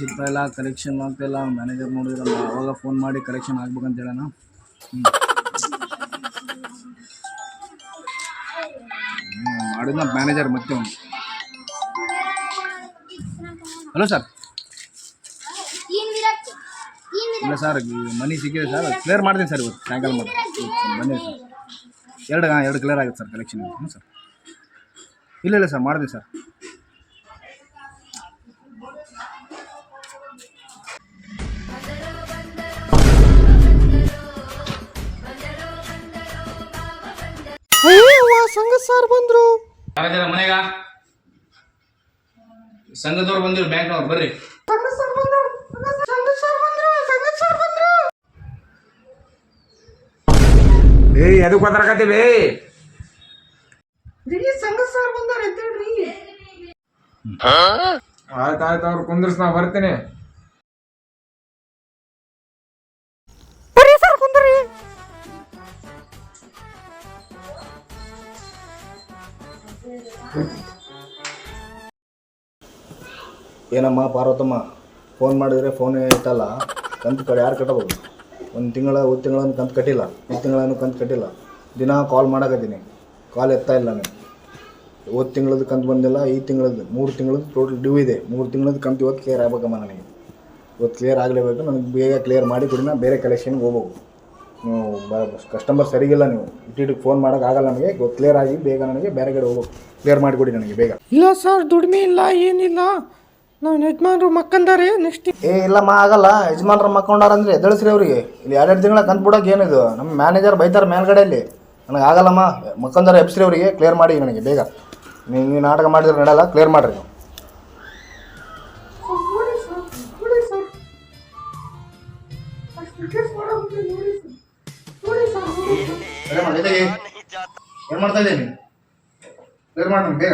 ಸಿಗ್ತಾ ಇಲ್ಲ ಕಲೆಕ್ಷನ್ ಆಗ್ತಾ ಇಲ್ಲ ಮ್ಯಾನೇಜರ್ ನೋಡಿದ್ರಲ್ಲ, ಅವಾಗ ಫೋನ್ ಮಾಡಿ ಕಲೆಕ್ಷನ್ ಆಗ್ಬೇಕಂತ ಹೇಳೋಣ. ಮಾಡಿದ ಮ್ಯಾನೇಜರ್ ಮತ್ತೆ ಅವನು. ಹಲೋ ಸರ್ ಇಲ್ಲ ಸರ್ ಮನಿ ಸಿಕ್ಕಿದೆ ಸರ್ ಕ್ಲಿಯರ್ ಮಾಡ್ತೀನಿ ಸರ್ ಇವತ್ತು, ಸಾಯಂಕಾಲ ಮಾಡಿ ಬನ್ನಿ ಸರ್ ಎರಡು, ಹಾಂ, ಎರಡು ಕ್ಲಿಯರ್ ಆಗುತ್ತೆ ಸರ್ ಕಲೆಕ್ಷನ್ ಹ್ಞೂ ಸರ್ ಇಲ್ಲ ಇಲ್ಲ ಸರ್ ಮಾಡಿದೆ ಸರ್ ಸಂಘ ಸಾರ್ ಬಂದ್ರು. ಯಾರಿದ್ದೀರ ಮನೆಗ? ಸಂಘದವ್ರು ಬಂದಿರು ಬ್ಯಾಂಕ್ನವ್ರು ಬರ್ರಿ. ಏ ಬದ್ರಾಕತ್ತೀವಿ ಸಂಘ ಸಾರ್ ಬಂದಾರ ಅವ್ರು ಕುಂದ್ರಸ್ ನಾ ಬರ್ತೀನಿ. ಏನಮ್ಮ ಪಾರ್ವತಮ್ಮ ಫೋನ್ ಮಾಡಿದರೆ ಫೋನ್ ಇಟ್ಟಲ್ಲ ಕಂತು ಕಡೆ ಯಾರು ಕಟ್ಟಬೇಕು ಒಂದು ತಿಂಗಳ ಒಂದು ತಿಂಗಳನ್ನು ಕಂತು ಕಟ್ಟಿಲ್ಲ. ಒಂದು ತಿಂಗಳನ್ನು ಕಂತು ಕಟ್ಟಿಲ್ಲ. ದಿನ ಕಾಲ್ ಮಾಡಕತ್ತೀನಿ. ಕಾಲ್ ಎತ್ತಾ ಇಲ್ಲ ನೀವು ಹೋದ ತಿಂಗಳದ್ದು ಕಂತು ಬಂದಿಲ್ಲ, ಈ ತಿಂಗಳದ್ದು, ಮೂರು ತಿಂಗಳದ್ದು ಟೋಟಲ್ ಡ್ಯೂ ಇದೆ. ಮೂರು ತಿಂಗಳದ್ದು ಕಂತು ಇವತ್ತು ಕ್ಲಿಯರ್ ಆಗಬೇಕಮ್ಮ ನನಗೆ. ಇವತ್ತು ಕ್ಲಿಯರ್ ಆಗಲೇಬೇಕು. ನನಗೆ ಬೇಗ ಕ್ಲಿಯರ್ ಮಾಡಿ ಕೊಡಿ ಬೇರೆ ಕಲೆಕ್ಷನ್ಗೆ ಹೋಗ್ಬೇಕು ನೀವು ಕಸ್ಟಮರ್ ಸರಿಗಿಲ್ಲ ನೀವು. ಇಟ್ಟಿಟ್ಟಿಗೆ ಫೋನ್ ಮಾಡೋಕ್ಕಾಗಲ್ಲ ನನಗೆ ಕ್ಲಿಯರ್ ಆಗಿ ಬೇಗ ನನಗೆ ಬೇರೆ ಕಡೆ ಹೋಗ್ಬೇಕು ಕ್ಲಿಯರ್ ಮಾಡಿಕೊಡಿ ನನಗೆ ಬೇಗ. ಇಲ್ಲ ಸರ್ ದುಡಿಮೆ ಇಲ್ಲ ಏನಿಲ್ಲ. ನಾವು ಯಜಮಾನ್ರು ಮಕ್ಕಂದಾರೆ ನೆಕ್ಸ್ಟ್ ಏ ಇಲ್ಲಮ್ಮ ಆಗಲ್ಲ. ಯಜಮಾನ್ರ ಮಕ್ಕೊಂಡಾರ ಅಂದ್ರೆ ಎದಳಿಸ್ರಿ ಅವರಿಗೆ. ಇಲ್ಲಿ ಎರಡೆರಡು ತಿಂಗಳ ಕಂತು ಬಿಡೋಕೆ ಏನಿದು? ನಮ್ಮ ಮ್ಯಾನೇಜರ್ ಬೈತಾರೆ ಮೇಲ್ಗಡೆಯಲ್ಲಿ. ನನಗೆ ಆಗಲ್ಲಮ್ಮ. ಮಕ್ಕಂದಾರ ಎಬ್ಸ್ರಿ ಅವರಿಗೆ. ಕ್ಲಿಯರ್ ಮಾಡಿ ನನಗೆ ಬೇಗ. ನೀವು ನೀವು ನಾಟಕ ಮಾಡಿದ್ರೆ ನಡೆಯಲ್ಲ ಕ್ಲಿಯರ್ ಮಾಡಿರಿ ನೀವು. ನೋಡಿ ಸರ್ ನೋಡಿ ಸರ್. ಅಷ್ಟು ಕೇಸ್ ಮಾಡೋದು ನೋಡಿ ಸರ್. ಏನು ಮಾಡ್ತಾ ಇದ್ದೀನಿ ಬೇಗ.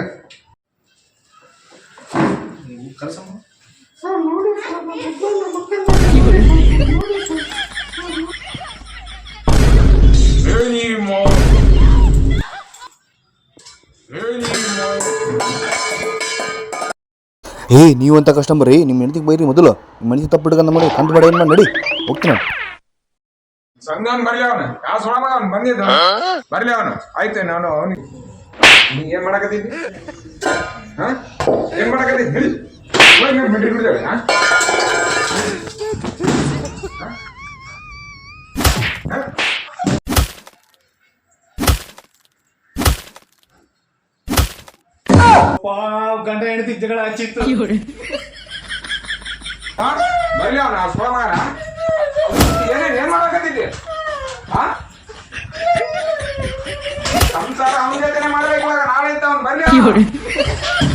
ಏ ನೀವು ಏ, ನೀವಂತ ಕಸ್ಟಮರ್ ರೀ ನಿಮ್ಮ ಹೆಂಡತಿಗೆ ಬೈರಿ ಮೊದಲು. ನಿಮ್ಮ ಹೆಂಡತಿ ತಪ್ಪಿಡ್ಕಂದ ಮಾಡಿ ಕಂತು ಬೇಡ ಏನು ಮಾಡಿ, ನಡಿ. ಹೋಗ್ತೀನಿ ಸಂಘನ್ ಬರ್ಲಿ ಅವನು. ಯಾವ ಸೊಳ ಮಗ ಅವ್ನು ಬಂದಿದ್ದ ಬರ್ಲಿ ಅವನು. ಆಯ್ತು ನಾನು ಅವನಿಗೆ ನೀ ಏನ್ ಮಾಡಕತ್ತಿದ್ದಿ ಹಾ? ಏನ್ ಮಾಡಕತ್ತಿದ್ದಿ ಹೇಳಿ ಹೋಗಿ ನಾನು ಬಿಡ್ರಿ ಬಿಡ್ದೇವೆ ಹಾ? ಹಾ? ಗಂಡ ಹೆಂಡತಿ ಜಗಳ ಹಚ್ಚಿತ್ತು. ಹಾ? ಬರ್ಲಿ ಅವನು ಆ ಸೊಳ ಮಗನ 夜。